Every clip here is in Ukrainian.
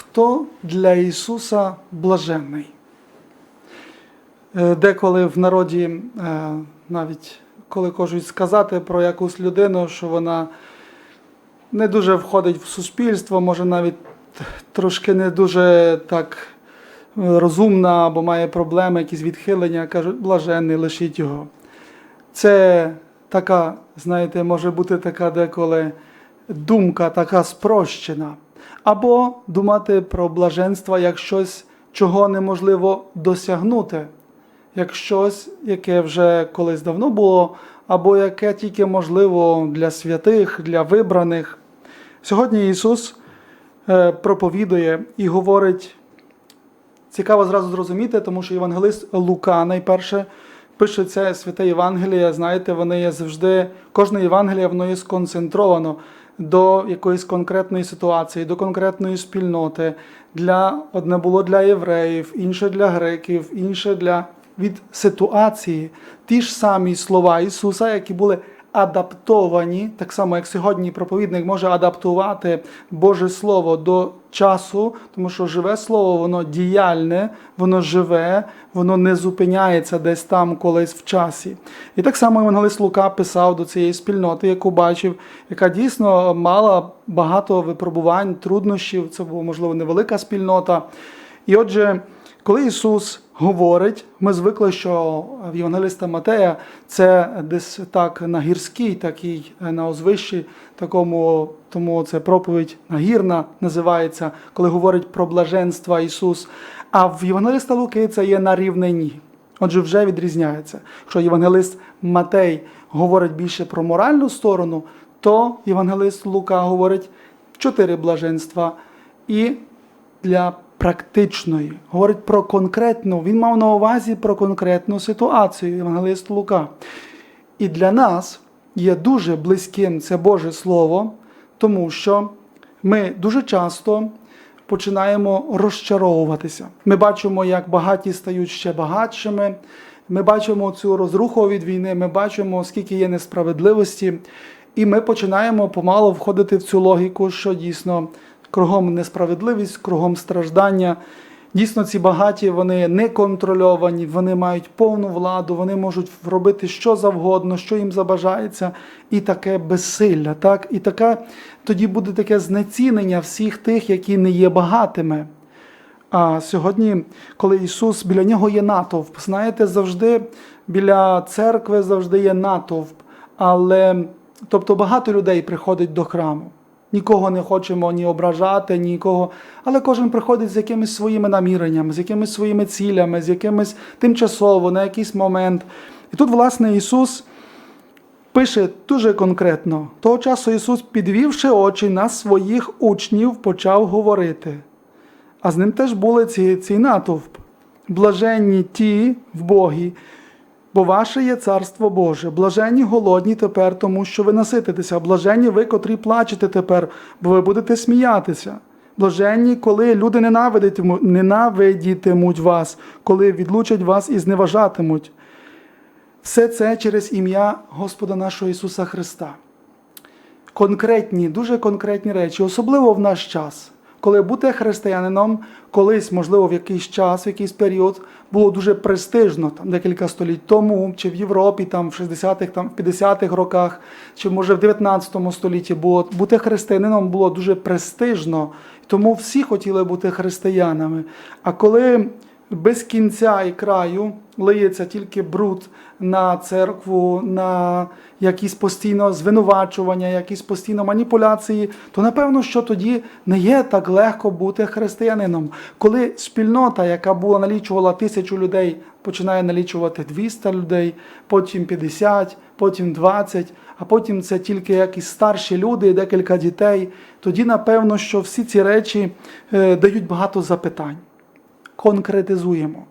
Хто для Ісуса блаженний? Е, Деколи в народі, е, навіть коли кажуть сказати про якусь людину, що вона не дуже входить в суспільство, може навіть трошки не дуже так розумна або має проблеми, якісь відхилення, кажуть, блаженний, лишіть його. Це така, знаєте, може бути така деколи думка така спрощена. Або думати про блаженство як щось, чого неможливо досягнути, як щось, яке вже колись давно було, або яке тільки можливо для святих, для вибраних. Сьогодні Ісус е, проповідує і говорить Цікаво зразу зрозуміти, тому що євангелист Лука найперше пише це святе Євангеліє. Знаєте, вони є завжди, кожне Євангеліє воно є сконцентровано до якоїсь конкретної ситуації, до конкретної спільноти. Для, одне було для євреїв, інше для греків, інше для від ситуації. Ті ж самі слова Ісуса, які були адаптовані, так само як сьогодні проповідник може адаптувати Боже Слово до часу, тому що живе слово, воно діяльне, воно живе, воно не зупиняється десь там колись в часі. І так само Євангелист Лука писав до цієї спільноти, яку бачив, яка дійсно мала багато випробувань, труднощів. Це була, можливо, невелика спільнота. І отже, коли Ісус говорить, ми звикли, що в Євангелиста Матея це десь так на гірській, такій на узвищі, такому, тому це проповідь нагірна називається, коли говорить про блаженство Ісус. А в Євангелиста Луки це є на рівнині. Отже, вже відрізняється. Якщо євангелист Матей говорить більше про моральну сторону, то євангелист Лука говорить чотири блаженства. І для практичної, говорить про конкретну, він мав на увазі про конкретну ситуацію, Євангелист Лука. І для нас є дуже близьким це Боже Слово, тому що ми дуже часто починаємо розчаровуватися. Ми бачимо, як багаті стають ще багатшими. Ми бачимо цю розруху від війни, ми бачимо, скільки є несправедливості, і ми починаємо помало входити в цю логіку, що дійсно кругом несправедливість, кругом страждання. Дійсно, ці багаті вони не контрольовані, вони мають повну владу, вони можуть робити що завгодно, що їм забажається, і таке безсилля. Так? І таке, тоді буде таке знецінення всіх тих, які не є багатими. А сьогодні, коли Ісус біля нього є натовп, знаєте, завжди біля церкви завжди є натовп, але тобто багато людей приходить до храму. Нікого не хочемо ні ображати, нікого. Але кожен приходить з якимись своїми наміреннями, з якимись своїми цілями, з якимись тимчасово, на якийсь момент. І тут, власне, Ісус пише дуже конкретно: того часу Ісус, підвівши очі на своїх учнів, почав говорити. А з ним теж були ці, цей натовп. Блаженні ті в Богі, Бо ваше є царство Боже, блаженні голодні тепер, тому що ви насититеся, блаженні ви, котрі плачете тепер, бо ви будете сміятися. Блаженні, коли люди ненавидітимуть вас, коли відлучать вас і зневажатимуть. Все це через ім'я Господа нашого Ісуса Христа. Конкретні, дуже конкретні речі, особливо в наш час. Коли бути християнином, колись, можливо, в якийсь час, в якийсь період, було дуже престижно, там декілька століть тому, чи в Європі, там в 60-х, там в 50-х роках, чи може в 19 столітті було бути християнином було дуже престижно, тому всі хотіли бути християнами. А коли без кінця і краю лиється тільки бруд на церкву, на якісь постійно звинувачування, якісь постійно маніпуляції, то напевно, що тоді не є так легко бути християнином. Коли спільнота, яка була налічувала тисячу людей, починає налічувати 200 людей, потім 50, потім 20, а потім це тільки якісь старші люди, декілька дітей, тоді напевно, що всі ці речі е, дають багато запитань конкретизуємо.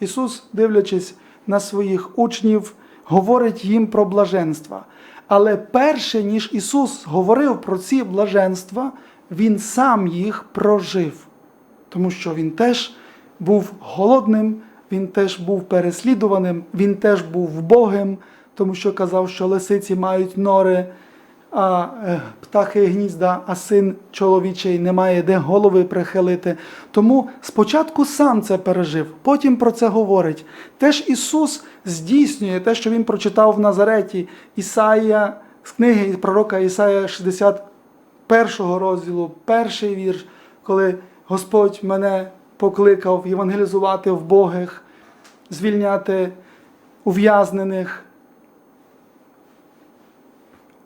Ісус, дивлячись на своїх учнів, говорить їм про блаженства. Але перше, ніж Ісус говорив про ці блаженства, Він сам їх прожив, тому що Він теж був голодним, Він теж був переслідуваним, Він теж був вбогим, тому що казав, що лисиці мають нори, а е, птахи гнізда, а син чоловічий не має де голови прихилити. Тому спочатку сам це пережив, потім про це говорить. Теж Ісус здійснює те, що Він прочитав в Назареті, Ісаїя, з книги пророка Ісаїя 61 розділу, перший вірш, коли Господь мене покликав євангелізувати вбогих, звільняти ув'язнених,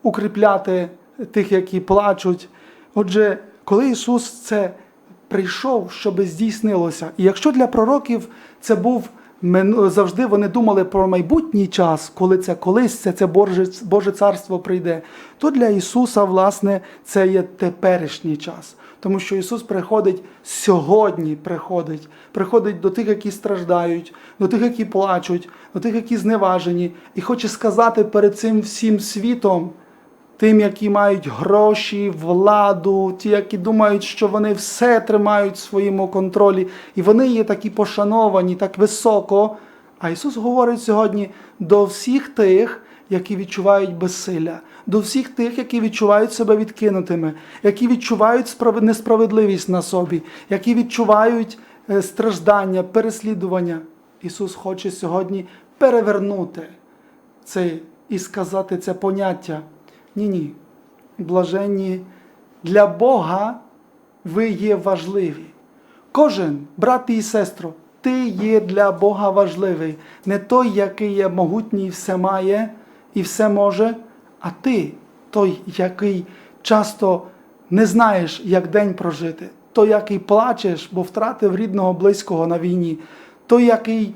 укріпляти тих, які плачуть. Отже, коли Ісус це прийшов, щоб здійснилося, і якщо для пророків це був завжди вони думали про майбутній час, коли це колись це, це Боже, Боже царство прийде, то для Ісуса, власне, це є теперішній час. Тому що Ісус приходить сьогодні, приходить, приходить до тих, які страждають, до тих, які плачуть, до тих, які зневажені, і хоче сказати перед цим всім світом, тим, які мають гроші, владу, ті, які думають, що вони все тримають в своєму контролі, і вони є такі пошановані, так високо. А Ісус говорить сьогодні до всіх тих, які відчувають безсилля, до всіх тих, які відчувають себе відкинутими, які відчувають справ- несправедливість на собі, які відчувають е, страждання, переслідування. Ісус хоче сьогодні перевернути це і сказати це поняття. Ні, ні. Блаженні для Бога ви є важливі. Кожен, брат і сестро, ти є для Бога важливий. Не той, який є могутній, все має і все може, а ти, той, який часто не знаєш, як день прожити, той, який плачеш, бо втратив рідного близького на війні, той, який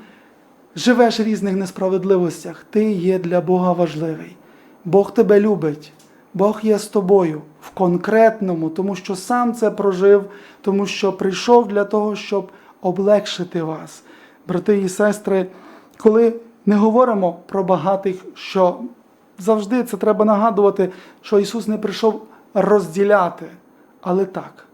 живеш в різних несправедливостях, ти є для Бога важливий. Бог тебе любить, Бог є з тобою в конкретному, тому що сам це прожив, тому що прийшов для того, щоб облегшити вас. Брати і сестри, коли не говоримо про багатих, що завжди це треба нагадувати, що Ісус не прийшов розділяти, але так,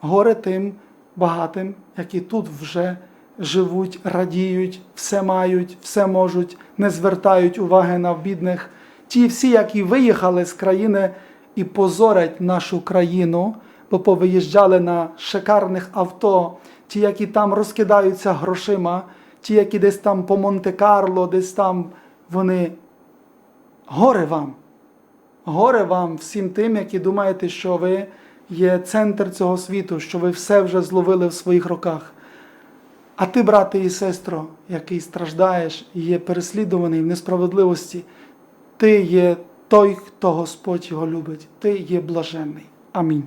горе тим багатим, які тут вже живуть, радіють, все мають, все можуть, не звертають уваги на бідних. Ті всі, які виїхали з країни і позорять нашу країну, бо повиїжджали на шикарних авто, ті, які там розкидаються грошима, ті, які десь там по Монте-Карло, десь там вони. Горе вам! Горе вам всім тим, які думаєте, що ви є центр цього світу, що ви все вже зловили в своїх руках. А ти, брате і сестро, який страждаєш і є переслідуваний в несправедливості, ти є той, хто Господь його любить, ти є блаженний. Амінь.